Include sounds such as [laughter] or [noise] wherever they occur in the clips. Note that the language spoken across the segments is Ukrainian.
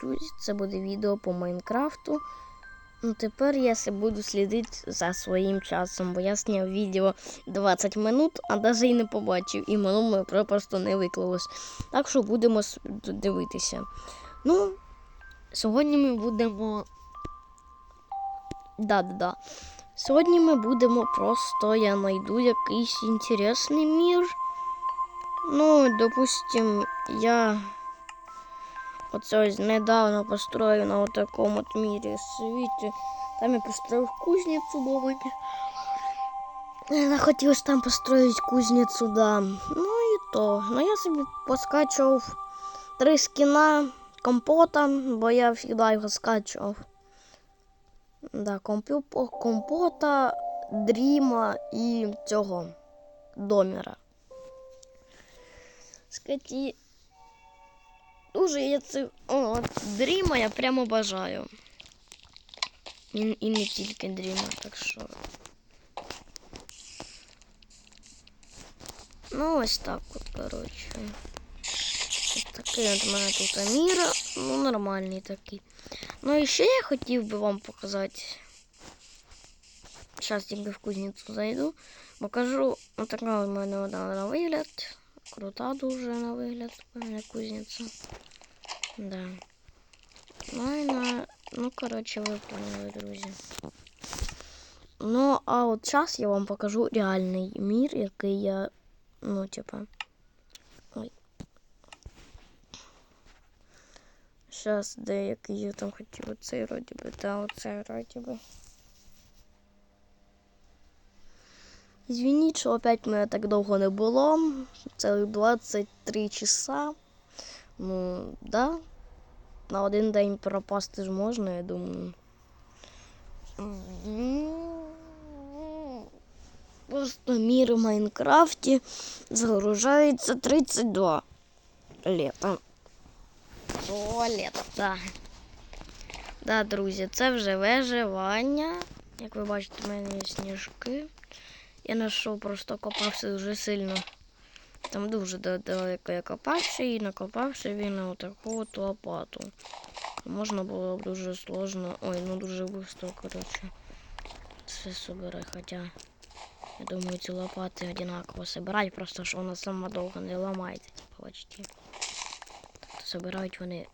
друзі, це буде відео по Майнкрафту. Ну, тепер я се буду слідити за своїм часом, бо я зняв відео 20 минут, а навіть і не побачив, і воно просто не виклалось. Так що будемо дивитися. Ну, сьогодні ми будемо. Да-да-да. Сьогодні ми будемо просто я знайду якийсь інтересний мір. Ну, допустим, я оце ось недавно построїв на такому от мірі світі. Там я построїв кузницю домики. Захотілося там построїти кузницю, да. Ну і то. Ну я собі поскачував три скіна компота, бо я завжди його скачував. Да, компю, компота, дріма і цього доміра. Скаті. Дуже я це. О, от дріма я прямо бажаю. І, і не тільки дріма, так що. Ну, ось так от, коротше. Ось такий от у мене тут міра. Ну, нормальний такий. Ну і ще я хотів би вам показати. Зараз тільки в кузницю зайду. Покажу. Отака у мене вона на вигляд. Крута дуже на вигляд. У мене кузниця. Да. Ну і на. Ну, коротше, ви поняли, друзі. Ну, а от зараз я вам покажу реальний мір, який я. Ну, типа. Ой. Зараз деякий я там хотів оцей вроді би, та оцей вроді би. Звініть, що опять мене так довго не було. Це 23 часа. Ну, да. На один день пропасти ж можна, я думаю. Просто мір в Майнкрафті загружається 32 літа. О, літо, да. Да, друзі, це вже виживання. Як ви бачите, в мене є сніжки. Я знайшов, просто копався дуже сильно. Там дуже далеко я копався і накопав собі на отаку от лопату. Можна було б дуже сложно. Ой, ну дуже швидко, коротше. Все собирай, хоча. Я думаю, ці лопати одинаково собирать, просто що вона сама довго не ламається, почти. Тобто собирають вони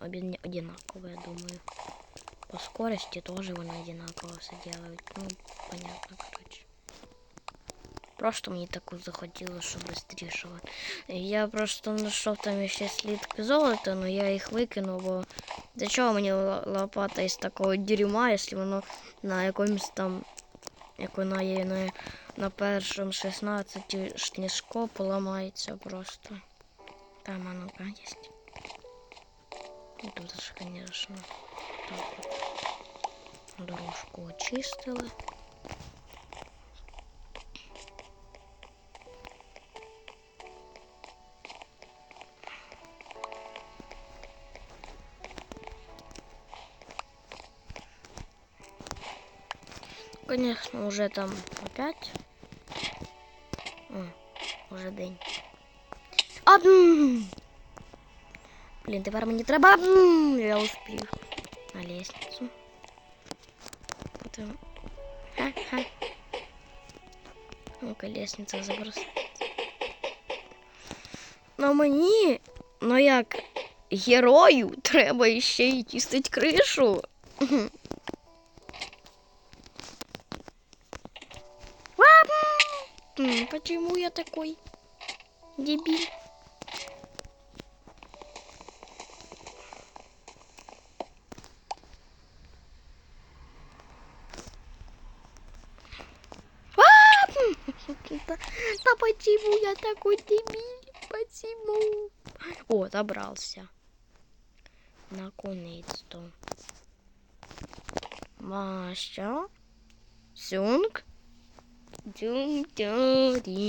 одинаково, я думаю. По скорості теж вони одинаково все делають. Ну, понятно, коротше. Просто мені таку захотілося, щоб швидше. Я просто знайшов там ще слідки золота, але я їх викинув, бо для чого мені лопата із такого дерьма, якщо воно на якомусь там, як вона є на, на першому 16 сніжко поламається просто. Там оно є. І тут ж, звісно. Дорожку очистили. Конечно, уже там опять. О, уже день. А, м. Блін, тепер мені треба. м, Я успів. На лестницю. Потім. Ха-ха. Ну-ка, лестниця заброс. Ну мені, ну як герою, [laughs] треба ще й чистить кришу. Почему я такой дебиль? А, Да, почему я такой дебиль? Почему? О, добрался. Наконец-то. Маша. Сюнг. Дюм-дюрія.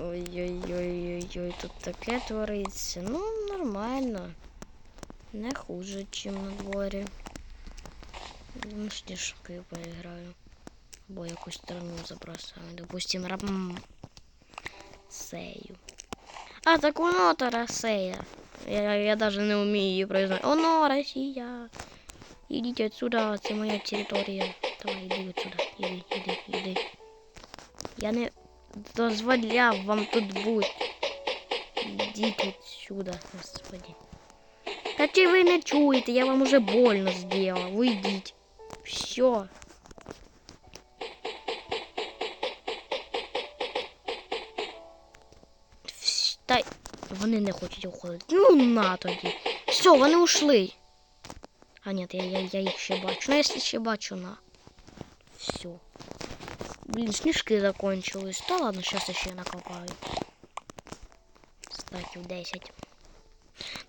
Ой-ой-ой-ой-ой, тут таке твориться. Ну, нормально. Не хуже, чим на дворі. Ну, сніжки поіграю. Або якусь сторону забросаю. Допустим, раб... Сею. А, так воно Тарасея. Я, я даже не вмію її произносити. Оно, Росія. Ідіть отсюда, це моя територія. Давай, іди отсюда. Іди, іди, іди. Я не дозволяв вам тут бути. Ідіть отсюда, господи. Та чи ви не чуєте, я вам уже больно зробила. Ви йдіть. Все. Вс- Та вони не хочуть уходити. Ну на тоді. Все, вони ушли. А ні, я, я, я їх ще бачу. Ну, якщо ще бачу, на. Все. Блін, сніжки закончились. Та ладно, зараз я ще накопаю. Стаків 10.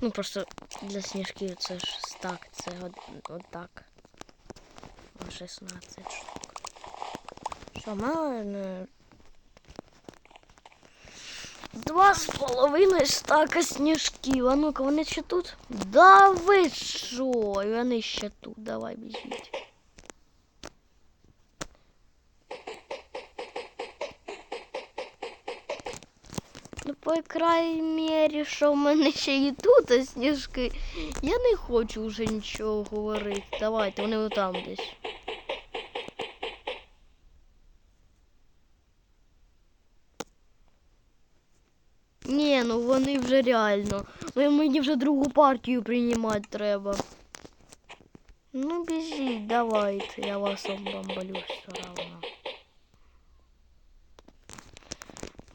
Ну просто для сніжків це ж стак, це от, отак. О, 16 штук. Що, в мене Два з половиною стака сніжків. А ну-ка, вони ще тут? Да ви що? І Вони ще тут. Давай біжіть. Ну, по крайній мірі, що в мене ще і тут сніжки. Я не хочу вже нічого говорити. Давайте, вони там десь. Ні, ну вони вже реально. Ну мені вже другу партію приймати треба. Ну біжіть, давайте, я вас оббомблю все равно.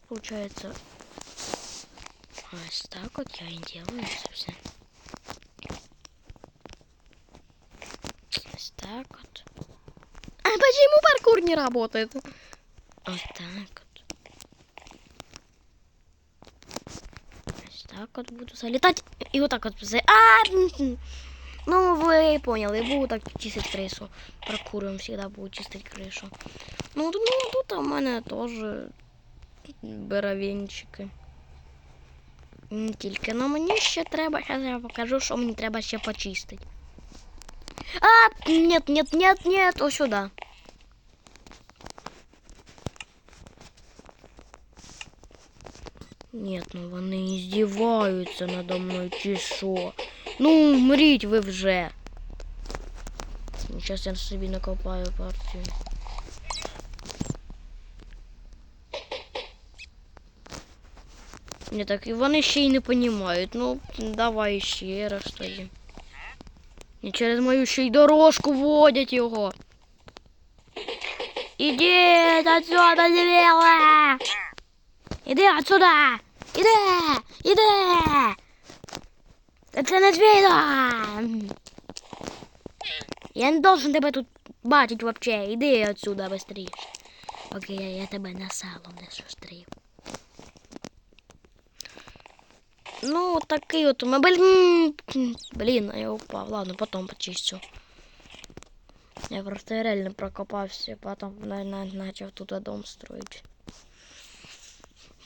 Получается, ось так вот я и делаю все. Ось так вот. А почему паркур не работает? Вот так вот. Ось так вот буду залетать. И вот так вот. А! м-м. Ну, вы поняли, буду так чистить крышу. Паркуром всегда буду чистить крышу. Ну, ну тут у мене теж боровенчики. М, Тільки, ну мені ще треба, зараз я покажу, що мені треба ще почистити. А, нет, нет, нет, нет, ось сюди. Нет, ну вони здіваються надо мною чи що. Ну, мріть ви вже. Зараз я собі накопаю партію. Ні, так і вони ще й не розуміють. Ну, давай ще раз тоді. І через мою ще й дорожку водять його. Ідіть отсюда, дебіли! Іди отсюда! Іди! Іди! Та Це не твій дом! Я не должен тебе тут бачити вообще. Іди отсюда быстріше. Поки я, я тебе на сало не зустрів. Ну, такий от у мене. Блін, блін, а я упав. Ладно, потом почищу. Я просто реально прокопався, потом на- на- начал туда дом строить.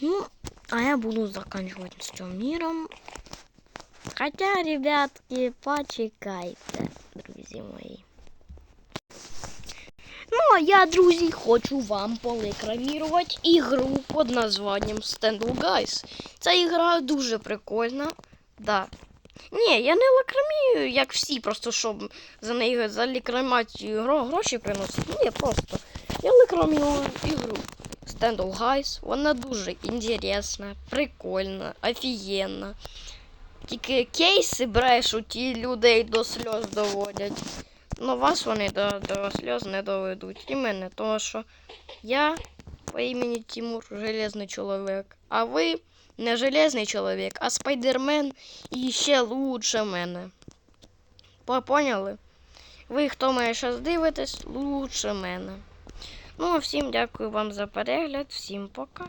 Ну, а я буду заканчивать с этим миром. Хотя, ребятки, почекайте, друзі мої. А я, друзі, хочу вам порекламувати ігру під названням Standal Guys. Ця ігра дуже прикольна. Да. Ні, я не рекламую, як всі, просто щоб за неї за рекламацію гро- гроші приносити. Ні, просто. Я рекламую ігру Standal Guys. Вона дуже інтересна, прикольна, офігенна. Тільки кейси брешуть і людей до сльоз доводять. Ну вас вони до, до сльоз не доведуть. І мене, тому що я по імені Тимур Железний чоловік. А ви не железний чоловік, а спайдермен і ще лучше мене. Поняли? Ви, хто мене зараз дивитесь, лучше мене. Ну, а всім дякую вам за перегляд, всім пока.